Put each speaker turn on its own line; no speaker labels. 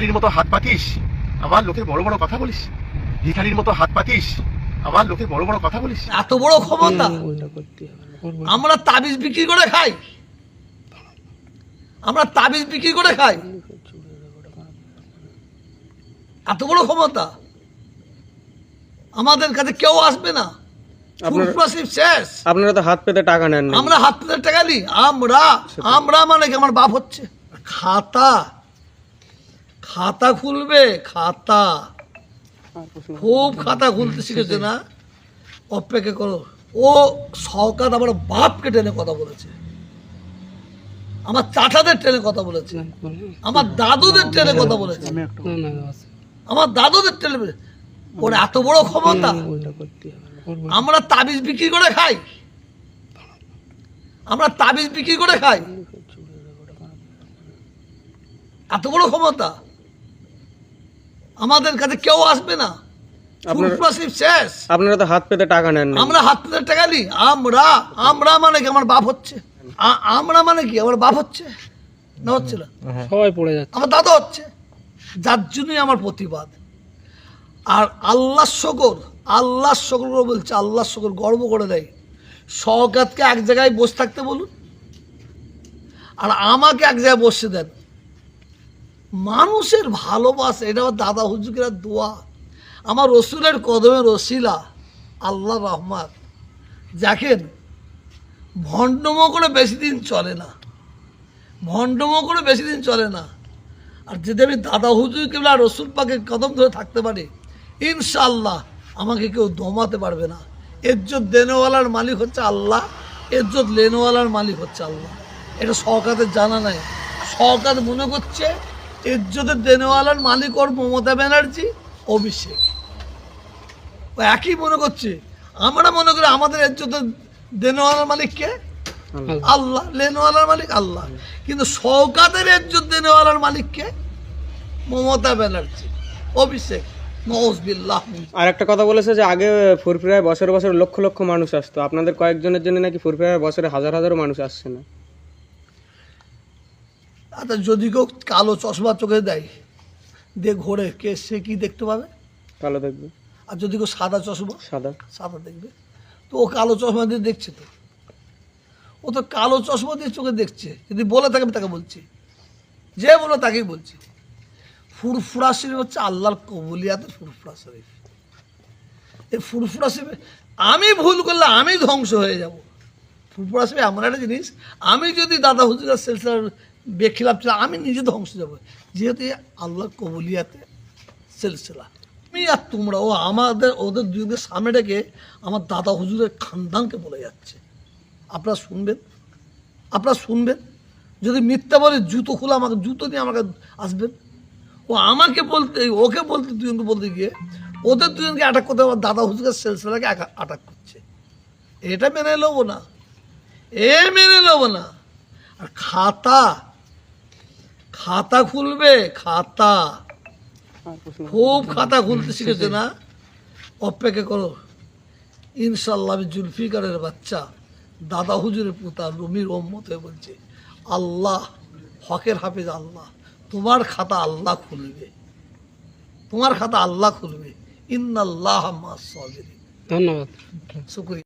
ভিখারির মতো হাত পাতিস আমার লোকের বড় বড় কথা বলিস। ভিখারির মতো হাত পাতিস আমার লোকের বড় বড় কথা বলিস।
এত বড় ক্ষমতা? আমরা তাবিজ বিক্রি করে খাই। আমরা তাবিজ বিক্রি করে খাই। এত বড় ক্ষমতা? আমাদের কাছে কেউ আসবে না। শেষ।
আপনারা তো হাত পেতে টাকা নেন
আমরা হাত পেতে টাকা নিই। আমরা আমরা মানে কি? আমার বাপ হচ্ছে। খাতা। খাতা খুলবে? খাতা। খুব খাতা খুলতে শিখেছে না? অপেক্ষা করো। ও সহকাত আমার বাপকে টেনে কথা বলেছে। আমার চাচাদের টেনে কথা বলেছে। আমার দাদুদের টেনে কথা বলেছে। আমার দাদুদের বলে- ওর এত বড় ক্ষমতা। আমরা তাবিজ বিক্রি করে খাই। আমরা তাবিজ বিক্রি করে খাই। এত বড় ক্ষমতা। আমাদের কাছে কেউ আসবে না। শেষ।
আপনারা তো হাত পেতে টাকা নেন
আমরা হাত পেতে টাকা নিই। আমরা আমরা মানে কি? আমার বাপ হচ্ছে। আমরা মানে কি? আমার বাপ হচ্ছে? না হচ্ছে না?
সবাই পড়ে যাচ্ছে।
আমার দাদা হচ্ছে। যার জন্যই আমার প্রতিবাদ। আর আল্লাহ শকর আল্লাহ শকর করে বলছে আল্লাহ শকর গর্ব করে দেয়। সহকাতকে এক জায়গায় বসে থাকতে বলুন। আর আমাকে এক জায়গায় বসে দেন। মানুষের ভালোবাসা, এটা আমার দাদা হুজুকের দোয়া। আমার রসুলের কদমে রসিলা, আল্লাহ রহমান দেখেন, ভণ্ডমো করে বেশি দিন চলে না। ভণ্ডমো করে বেশি দিন চলে না। আর যদি আমি দাদা হুজুর কিংবা রসুল পাকে কদম ধরে থাকতে পারি ইনশাল্লাহ আমাকে কেউ দমাতে পারবে না। এজ্জত দেনওয়ালার মালিক হচ্ছে আল্লাহ, এজ্জত লেনওয়ালার মালিক হচ্ছে আল্লাহ। এটা সরকারের জানা নাই। সরকার মনে করছে এজ্জতের দেনওয়ালার মালিক ওর মমতা ব্যানার্জি অভিষেক। ও একই মনে করছে। আমরা মনে করি আমাদের এজ্জতের দেনওয়ালার মালিক কে? আল্লাহ। লেনওয়ালার মালিক আল্লাহ। কিন্তু সৌকাতের ইজ্জত দেনেওয়ালার মালিক কে? মমতা ব্যানার্জি অভিষেক।
আর একটা কথা বলেছে যে আগে ফুরফুরায় বছরে বছরে লক্ষ লক্ষ মানুষ আসতো। আপনাদের কয়েকজনের জন্য নাকি ফুরফুরায় বছরে হাজার হাজার মানুষ আসছে না।
আচ্ছা যদি কেউ কালো চশমা চোখে দেয় দিয়ে ঘোরে কে সে কি দেখতে পাবে?
কালো দেখবে।
আর যদি কেউ সাদা চশমা?
সাদা।
সাদা দেখবে। তো ও কালো চশমা দিয়ে দেখছে তো। ও তো কালো চশমা দিয়ে চোখে দেখছে। যদি বলে থাকে আমি তাকে বলছি। যে বলে তাকেই বলছি। ফুরফুরা শরীফ হচ্ছে আল্লাহর কবুলিয়াতের ফুরফুরা শরীফ। এই ফুরফুরা শরীফ আমি ভুল করলে আমি ধ্বংস হয়ে যাব। ফুরফুরা শরীফ এমন একটা জিনিস, আমি যদি দাদা হুজুরের সিলসিলার বেখিলাপ ছিল, আমি নিজে ধ্বংস যাব। যেহেতু আল্লাহ কবুলিয়াতে সিলসিলা। আমি আর তোমরা, ও আমাদের, ওদের দুজনের সামনে ডেকে আমার দাদা হুজুরের খানদানকে বলে যাচ্ছে। আপনারা শুনবেন? আপনারা শুনবেন? যদি মিথ্যা বলে জুতো খুলে আমাকে, জুতো দিয়ে আমাকে আসবেন? ও আমাকে বলতে, ওকে বলতে, দুজনকে বলতে গিয়ে ওদের দুজনকে অ্যাটাক করতে আমার দাদা হুজুরের সেলসেলাকে অ্যাটাক করছে। এটা মেনে নেব না। এ মেনে নেব না। আর খাতা খাতা খুলবে খাতা। খুব খাতা খুলতে শিখেছে না? অপেক্ষা করো। ইনশাল্লাহ আমি জুলফিকারের বাচ্চা। দাদা হুজুরের পুতা রুমির ওম্মত হয়ে বলছে আল্লাহ হকের হাফিজ আল্লাহ। তোমার খাতা আল্লাহ খুলবে। তোমার খাতা আল্লাহ খুলবে। ইন্নাল্লাহ মা
ধন্যবাদ।
শুক্রিয়া।